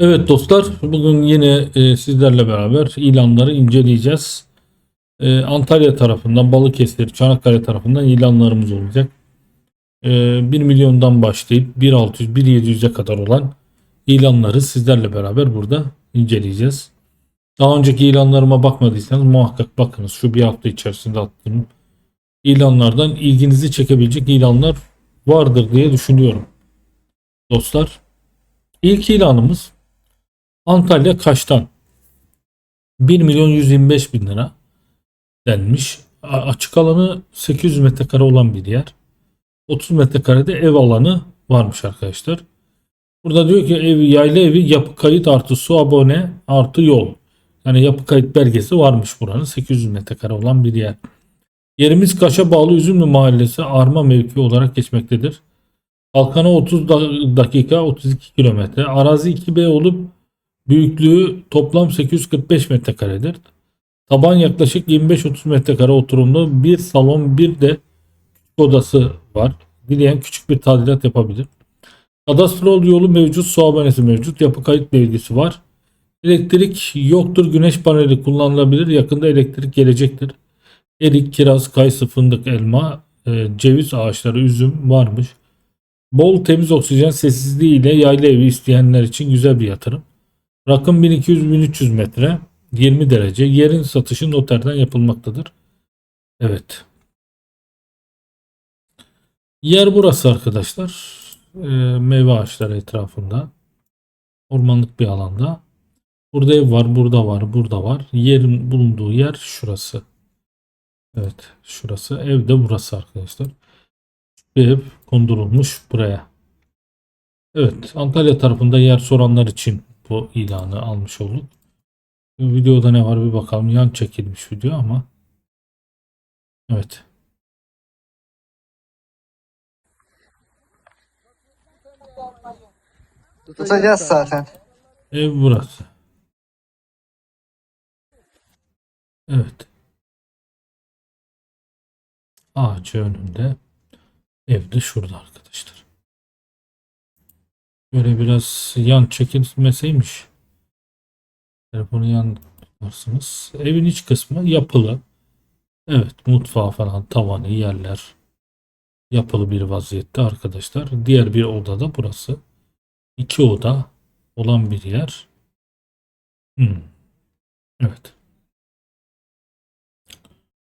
Evet dostlar, bugün yine e, sizlerle beraber ilanları inceleyeceğiz. E, Antalya tarafından, Balıkesir, Çanakkale tarafından ilanlarımız olacak. E, 1 milyondan başlayıp 1.600, 1.700'e kadar olan ilanları sizlerle beraber burada inceleyeceğiz. Daha önceki ilanlarıma bakmadıysanız muhakkak bakınız. Şu bir hafta içerisinde attığım ilanlardan ilginizi çekebilecek ilanlar vardır diye düşünüyorum. Dostlar, ilk ilanımız Antalya Kaş'tan 1 milyon 125 bin lira denmiş. Açık alanı 800 metrekare olan bir yer. 30 metrekarede ev alanı varmış arkadaşlar. Burada diyor ki ev yayla evi yapı kayıt artı su abone artı yol. Yani yapı kayıt belgesi varmış buranın 800 metrekare olan bir yer. Yerimiz Kaş'a bağlı Üzümlü Mahallesi Arma mevki olarak geçmektedir. Kalkana 30 da- dakika 32 kilometre. Arazi 2B olup Büyüklüğü toplam 845 metrekaredir. Taban yaklaşık 25-30 metrekare oturumlu bir salon bir de küçük odası var. Dileyen küçük bir tadilat yapabilir. Kadastrol yolu mevcut, su abonesi mevcut, yapı kayıt belgesi var. Elektrik yoktur, güneş paneli kullanılabilir. Yakında elektrik gelecektir. Erik, kiraz, kayısı, fındık, elma, e, ceviz ağaçları, üzüm varmış. Bol temiz oksijen sessizliği ile yayla evi isteyenler için güzel bir yatırım. Rakım 1200-1300 metre 20 derece. Yerin satışı noterden yapılmaktadır. Evet. Yer burası arkadaşlar. Ee, meyve ağaçları etrafında. Ormanlık bir alanda. Burada ev var, burada var, burada var. Yerin bulunduğu yer şurası. Evet, şurası. Ev de burası arkadaşlar. Bir ev kondurulmuş buraya. Evet, Antalya tarafında yer soranlar için bu ilanı almış olduk. Videoda ne var bir bakalım. Yan çekilmiş video ama. Evet. Tutacağız zaten. Ev burası. Evet. Ağacı önünde. Ev de şurada arkadaşlar. Böyle biraz yan çekilmeseymiş. Telefonu yan tutarsınız. Evin iç kısmı yapılı. Evet mutfağı falan tavanı yerler yapılı bir vaziyette arkadaşlar. Diğer bir odada burası. İki oda olan bir yer. Hmm. Evet.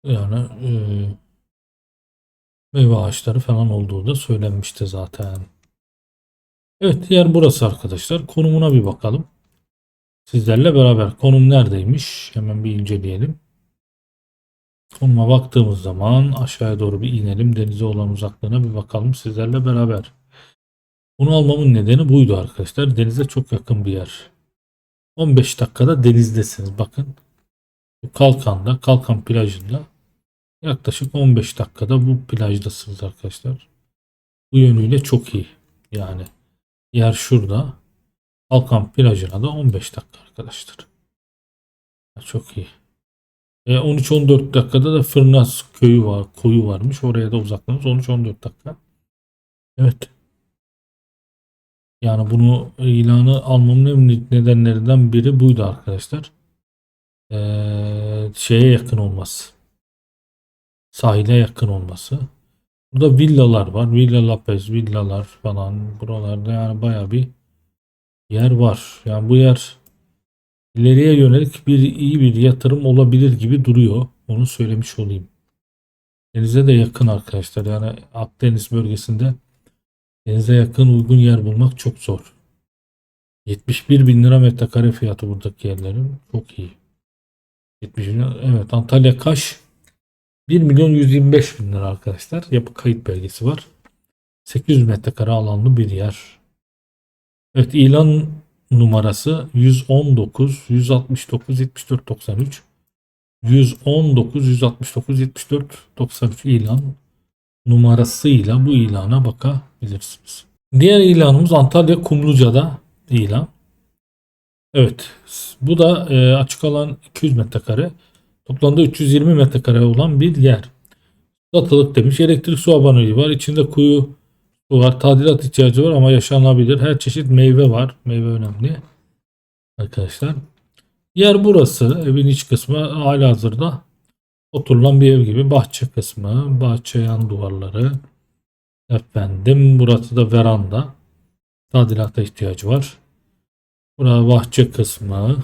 Yani e, meyve ağaçları falan olduğu da söylenmişti zaten. Evet yer burası arkadaşlar. Konumuna bir bakalım. Sizlerle beraber konum neredeymiş? Hemen bir inceleyelim. Konuma baktığımız zaman aşağıya doğru bir inelim. Denize olan uzaklığına bir bakalım sizlerle beraber. Bunu almamın nedeni buydu arkadaşlar. Denize çok yakın bir yer. 15 dakikada denizdesiniz. Bakın. Bu Kalkan'da, Kalkan plajında yaklaşık 15 dakikada bu plajdasınız arkadaşlar. Bu yönüyle çok iyi. Yani yer şurada. Kalkan plajına da 15 dakika arkadaşlar. Çok iyi. E, 13-14 dakikada da Fırnas köyü var, koyu varmış. Oraya da uzaklığımız 13-14 dakika. Evet. Yani bunu ilanı almamın en nedenlerinden biri buydu arkadaşlar. Ee, şeye yakın olması. Sahile yakın olması. Burada villalar var. Villa Lopez, villalar falan. Buralarda yani baya bir yer var. Yani bu yer ileriye yönelik bir iyi bir yatırım olabilir gibi duruyor. Onu söylemiş olayım. Denize de yakın arkadaşlar. Yani Akdeniz bölgesinde denize yakın uygun yer bulmak çok zor. 71 bin lira metrekare fiyatı buradaki yerlerin. Çok iyi. 70 bin, evet Antalya Kaş 1 milyon 125 bin lira arkadaşlar. Yapı kayıt belgesi var. 800 metrekare alanlı bir yer. Evet ilan numarası 119 169 74 93 119 169 74 93 ilan numarasıyla bu ilana bakabilirsiniz. Diğer ilanımız Antalya Kumluca'da ilan. Evet bu da e, açık alan 200 metrekare toplamda 320 metrekare olan bir yer. Satılık demiş elektrik su aboneliği var içinde kuyu su var tadilat ihtiyacı var ama yaşanabilir her çeşit meyve var meyve önemli. Arkadaşlar. Yer burası. Evin iç kısmı hala hazırda oturulan bir ev gibi. Bahçe kısmı. Bahçe yan duvarları. Efendim burası da veranda. Tadilata ihtiyacı var. Burası bahçe kısmı.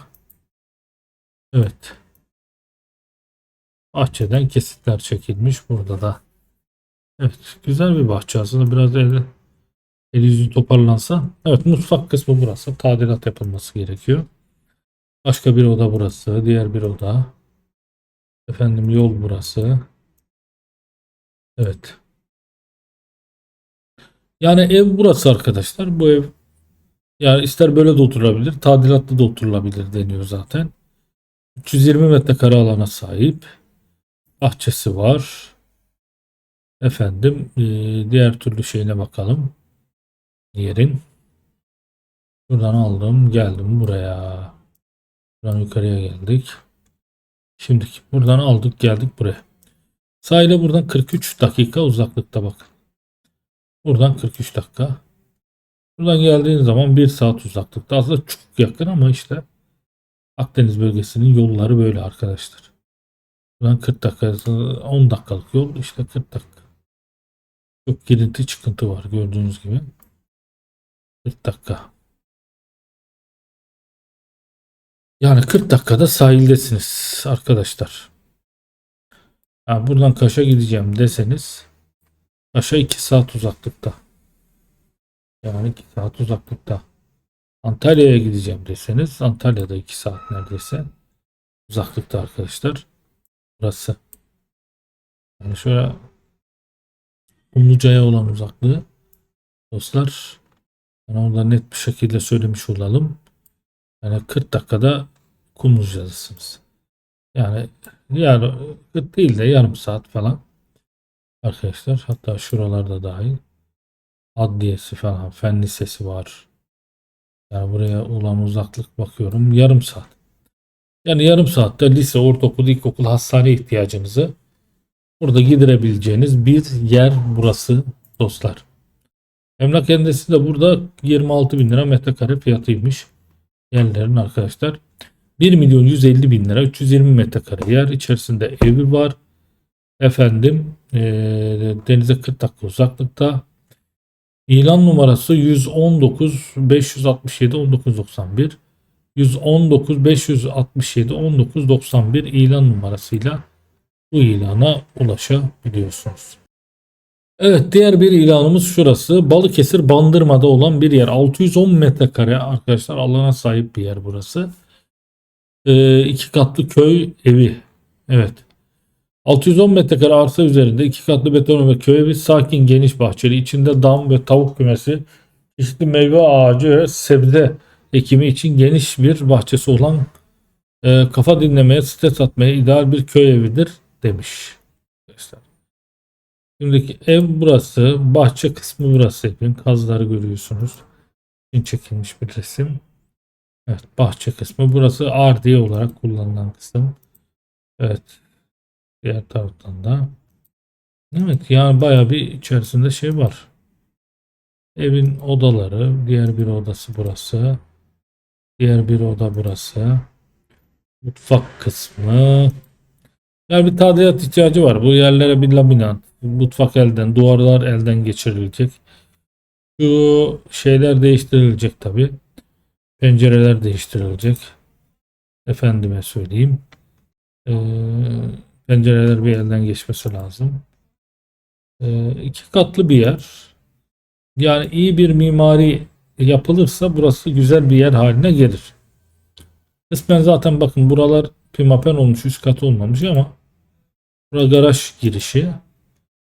Evet. Bahçeden kesitler çekilmiş burada da. Evet güzel bir bahçe aslında biraz el, el yüzü toparlansa. Evet mutfak kısmı burası. Tadilat yapılması gerekiyor. Başka bir oda burası. Diğer bir oda. Efendim yol burası. Evet. Yani ev burası arkadaşlar. Bu ev yani ister böyle de oturulabilir, tadilatlı da oturulabilir deniyor zaten. 320 metrekare alana sahip. Bahçesi var. Efendim eee, diğer türlü şeyine bakalım. Yerin. Buradan aldım geldim buraya. Buradan yukarıya geldik. Şimdi buradan aldık geldik buraya. Sahile buradan 43 dakika uzaklıkta bakın. Buradan 43 dakika. Buradan geldiğin zaman 1 saat uzaklıkta. Aslında çok yakın ama işte Akdeniz bölgesinin yolları böyle arkadaşlar. Buradan 40 dakika 10 dakikalık yol işte 40 dakika. Çok girinti çıkıntı var gördüğünüz gibi. 40 dakika. Yani 40 dakikada sahildesiniz arkadaşlar. Ha, buradan Kaş'a gideceğim deseniz Kaş'a 2 saat uzaklıkta. Yani 2 saat uzaklıkta. Antalya'ya gideceğim deseniz Antalya'da 2 saat neredeyse uzaklıkta arkadaşlar. Burası. Yani şöyle Kumluca'ya olan uzaklığı dostlar yani orada net bir şekilde söylemiş olalım. Yani 40 dakikada Kumluca'dasınız. Yani yani 40 değil de yarım saat falan arkadaşlar. Hatta şuralarda dahil adliyesi falan fen lisesi var. Yani buraya olan uzaklık bakıyorum yarım saat. Yani yarım saatte lise, ortaokul, ilkokul, hastane ihtiyacınızı burada giderebileceğiniz bir yer burası dostlar. Emlak endesi de burada 26 bin lira metrekare fiyatıymış. Yerlerin arkadaşlar. 1 milyon 150 bin lira 320 metrekare yer içerisinde evi var. Efendim eee, denize 40 dakika uzaklıkta. İlan numarası 119 567 1991 119 567 1991 ilan numarasıyla bu ilana ulaşabiliyorsunuz. Evet diğer bir ilanımız şurası. Balıkesir Bandırma'da olan bir yer. 610 metrekare arkadaşlar alana sahip bir yer burası. Ee, iki katlı köy evi. Evet. 610 metrekare arsa üzerinde iki katlı beton ve köy evi sakin geniş bahçeli içinde dam ve tavuk kümesi çeşitli meyve ağacı ve sebze ekimi için geniş bir bahçesi olan e, kafa dinlemeye stres atmaya ideal bir köy evidir demiş. Şimdiki ev burası. Bahçe kısmı burası. Evin kazları görüyorsunuz. İçin çekilmiş bir resim. Evet bahçe kısmı. Burası ardiye olarak kullanılan kısım. Evet. Diğer taraftan da. Evet yani baya bir içerisinde şey var. Evin odaları. Diğer bir odası burası. Diğer bir oda burası. Mutfak kısmı. Yani bir tadilat ihtiyacı var. Bu yerlere bir laminat. Mutfak elden, duvarlar elden geçirilecek. Şu şeyler değiştirilecek tabi. Pencereler değiştirilecek. Efendime söyleyeyim. Ee, pencereler bir elden geçmesi lazım. Ee, iki katlı bir yer. Yani iyi bir mimari yapılırsa burası güzel bir yer haline gelir. Kısmen zaten bakın buralar pimapen olmuş üst katı olmamış ama burada garaj girişi.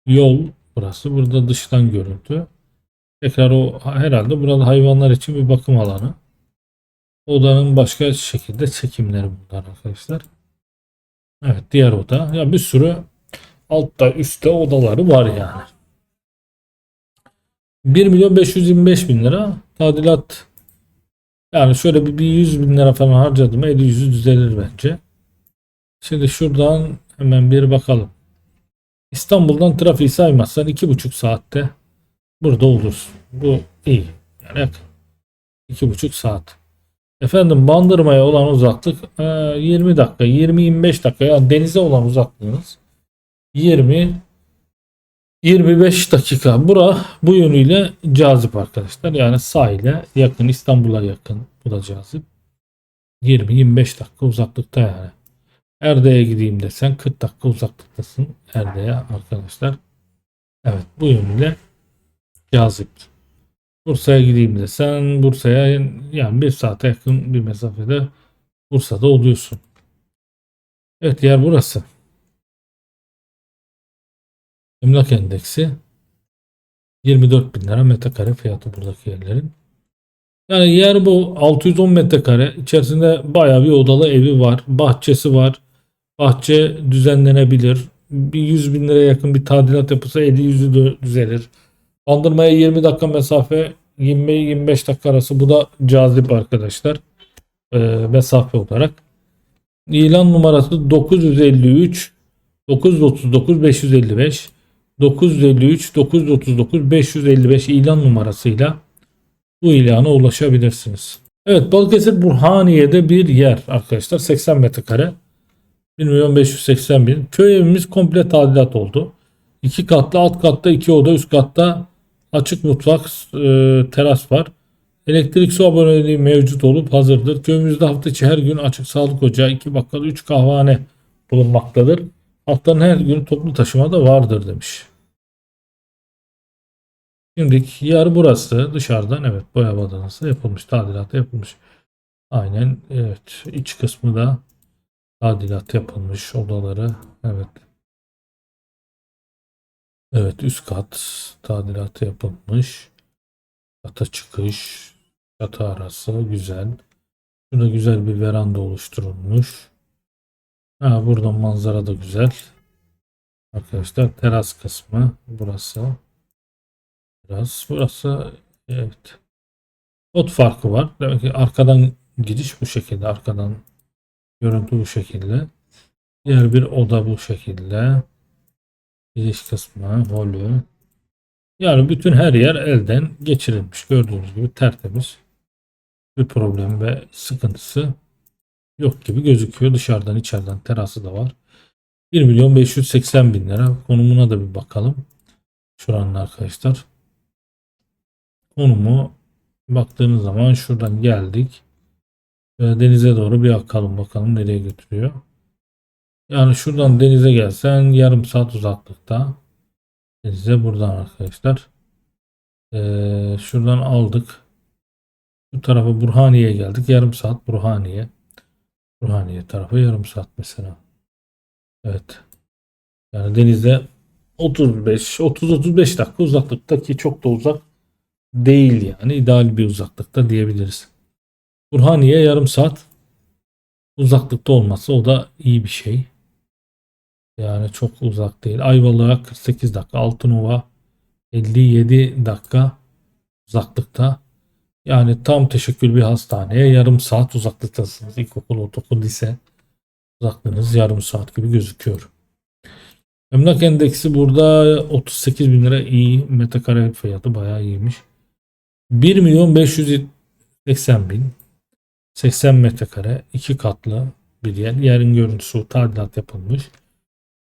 Yol burası. Burada dıştan görüntü. Tekrar o herhalde burada hayvanlar için bir bakım alanı. Odanın başka şekilde çekimleri bunlar arkadaşlar. Evet diğer oda. Ya bir sürü altta üstte odaları var yani 1 milyon 525 bin lira tadilat. Yani şöyle bir, bir 100 bin lira falan harcadım. 50 yüzü düzelir bence. Şimdi şuradan hemen bir bakalım. İstanbul'dan trafiği saymazsan 2,5 saatte burada olursun. Bu iyi. Yani yakın. 2,5 saat. Efendim bandırmaya olan uzaklık e, 20 dakika, 20-25 dakika. Yani denize olan uzaklığınız 20 25 dakika. Bura bu yönüyle cazip arkadaşlar. Yani sahile yakın, İstanbul'a yakın. Bu da cazip. 20-25 dakika uzaklıkta yani. Erde'ye gideyim desen 40 dakika uzaklıktasın Erde'ye arkadaşlar. Evet bu yönüyle cazip. Bursa'ya gideyim desen Bursa'ya yani bir saate yakın bir mesafede Bursa'da oluyorsun. Evet yer burası. Emlak endeksi 24 bin lira metrekare fiyatı buradaki yerlerin. Yani yer bu 610 metrekare içerisinde bayağı bir odalı evi var. Bahçesi var. Bahçe düzenlenebilir. Bir 100 bin liraya yakın bir tadilat yapılsa 50-100'ü de düzelir. Bandırmaya 20 dakika mesafe 20-25 dakika arası bu da cazip arkadaşlar. Ee, mesafe olarak. İlan numarası 953 939 555 953 939 555 ilan numarasıyla bu ilana ulaşabilirsiniz. Evet Balıkesir Burhaniye'de bir yer arkadaşlar 80 metrekare 1 milyon 580 bin. Köy evimiz komple tadilat oldu. İki katlı alt katta iki oda üst katta açık mutfak e, teras var. Elektrik su aboneliği mevcut olup hazırdır. Köyümüzde hafta içi her gün açık sağlık ocağı, iki bakkal, üç kahvehane bulunmaktadır. Haftanın her günü toplu taşıma da vardır demiş. Şimdiki yer burası. Dışarıdan evet boya badanası yapılmış. Tadilatı yapılmış. Aynen evet. iç kısmı da tadilat yapılmış odaları. Evet. Evet üst kat tadilatı yapılmış. Kata çıkış, çatı arası güzel. Şurada güzel bir veranda oluşturulmuş. Ha, buradan manzara da güzel. Arkadaşlar teras kısmı burası. Biraz burası evet. Ot farkı var. Demek ki arkadan gidiş bu şekilde. Arkadan görüntü bu şekilde. Diğer bir oda bu şekilde. Giriş kısmı, holü. Yani bütün her yer elden geçirilmiş. Gördüğünüz gibi tertemiz. Bir problem ve sıkıntısı yok gibi gözüküyor. Dışarıdan içeriden terası da var. 1 milyon 580 bin lira. Konumuna da bir bakalım. Şuranın arkadaşlar. Konumu baktığınız zaman şuradan geldik. Denize doğru bir akalım bakalım nereye götürüyor. Yani şuradan denize gelsen yarım saat uzaklıkta. Denize buradan arkadaşlar. Ee, şuradan aldık. Bu tarafa Burhaniye'ye geldik. Yarım saat Burhaniye. Burhaniye tarafı yarım saat mesela. Evet. Yani denize 35 30-35 dakika uzaklıkta ki çok da uzak değil yani ideal bir uzaklıkta diyebiliriz. Burhaniye yarım saat uzaklıkta olması o da iyi bir şey. Yani çok uzak değil. Ayvalık'a 48 dakika, Altınova 57 dakika uzaklıkta. Yani tam teşekkül bir hastaneye yarım saat uzaklıktasınız. İlkokul, ortaokul, lise uzaklığınız yarım saat gibi gözüküyor. Emlak endeksi burada 38 bin lira iyi. Metrekare fiyatı bayağı iyiymiş. 1 milyon 580 bin 80 metrekare iki katlı bir yer. Yerin görüntüsü tadilat yapılmış.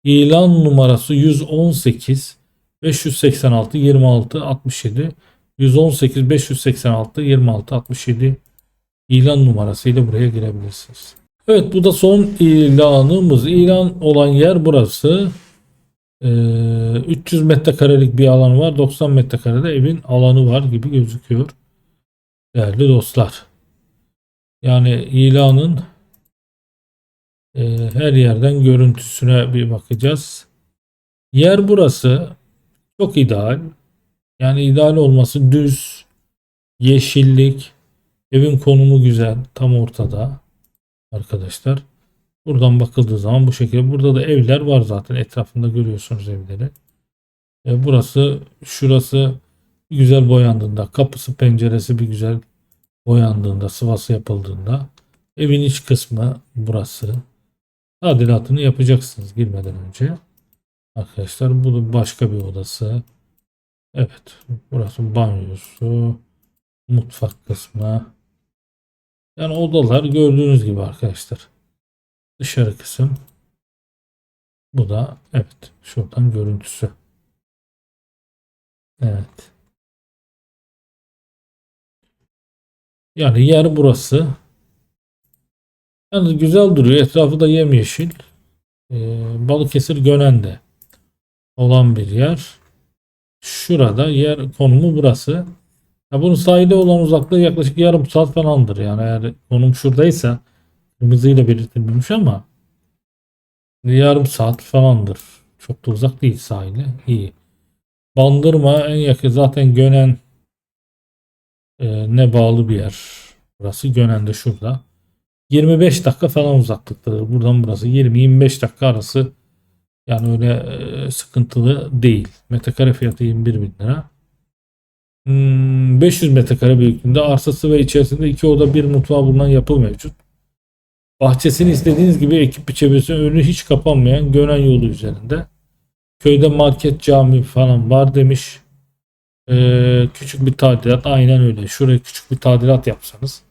İlan numarası 118 586 26 67 118 586 26 67 ilan numarasıyla buraya girebilirsiniz. Evet bu da son ilanımız. İlan olan yer burası. Ee, 300 metrekarelik bir alanı var. 90 metrekarede evin alanı var gibi gözüküyor. Değerli dostlar. Yani ilanın e, her yerden görüntüsüne bir bakacağız. Yer burası çok ideal. Yani ideal olması düz, yeşillik, evin konumu güzel, tam ortada arkadaşlar. Buradan bakıldığı zaman bu şekilde. Burada da evler var zaten. Etrafında görüyorsunuz evleri. E, burası, şurası güzel boyandığında, kapısı, penceresi bir güzel boyandığında, sıvası yapıldığında evin iç kısmı burası. Tadilatını yapacaksınız girmeden önce. Arkadaşlar bu da başka bir odası. Evet. Burası banyosu. Mutfak kısmı. Yani odalar gördüğünüz gibi arkadaşlar. Dışarı kısım. Bu da evet şuradan görüntüsü. Evet. Yani yer burası. Yani güzel duruyor. Etrafı da yemyeşil. Ee, Balıkesir Gönen'de olan bir yer. Şurada yer konumu burası. Ya bunun sahile olan uzaklığı yaklaşık yarım saat falandır. Yani eğer konum şuradaysa kırmızıyla belirtilmemiş ama yarım saat falandır. Çok da uzak değil sahile. İyi. Bandırma en yakın zaten Gönen e, ne bağlı bir yer. Burası Gönen'de şurada. 25 dakika falan uzaklıktadır. Buradan burası 20-25 dakika arası yani öyle e, sıkıntılı değil. Metrekare fiyatı 21 bin lira. Hmm, 500 metrekare büyüklüğünde arsası ve içerisinde iki oda bir mutfağı bulunan yapı mevcut. Bahçesini istediğiniz gibi ekip biçebilirsin. Önü hiç kapanmayan Gönen yolu üzerinde. Köyde market, cami falan var demiş. Ee, küçük bir tadilat. Aynen öyle. Şuraya küçük bir tadilat yapsanız.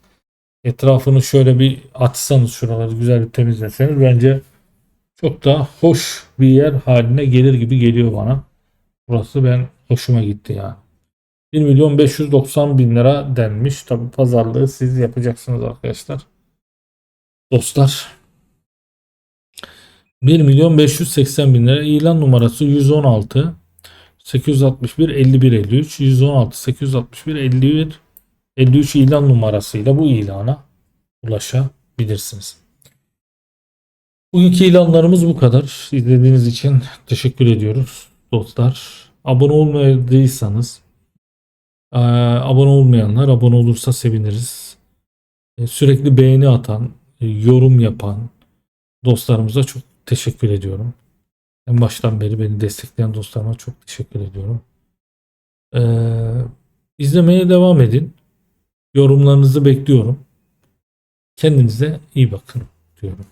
Etrafını şöyle bir açsanız şuraları güzel bir temizleseniz bence çok da hoş bir yer haline gelir gibi geliyor bana. Burası ben hoşuma gitti yani. 1 milyon 590 bin lira denmiş. Tabi pazarlığı siz yapacaksınız arkadaşlar. Dostlar. 1 milyon 580 bin lira ilan numarası 116 861 51 53 116 861 51 53 ilan numarasıyla bu ilana ulaşabilirsiniz. Bugünkü ilanlarımız bu kadar. İzlediğiniz için teşekkür ediyoruz dostlar. Abone olmadıysanız eee, abone olmayanlar abone olursa seviniriz. E, Sürekli beğeni atan, e, yorum yapan dostlarımıza çok teşekkür ediyorum. En baştan beri beni destekleyen dostlarıma çok teşekkür ediyorum. Ee, izlemeye devam edin. Yorumlarınızı bekliyorum. Kendinize iyi bakın diyorum.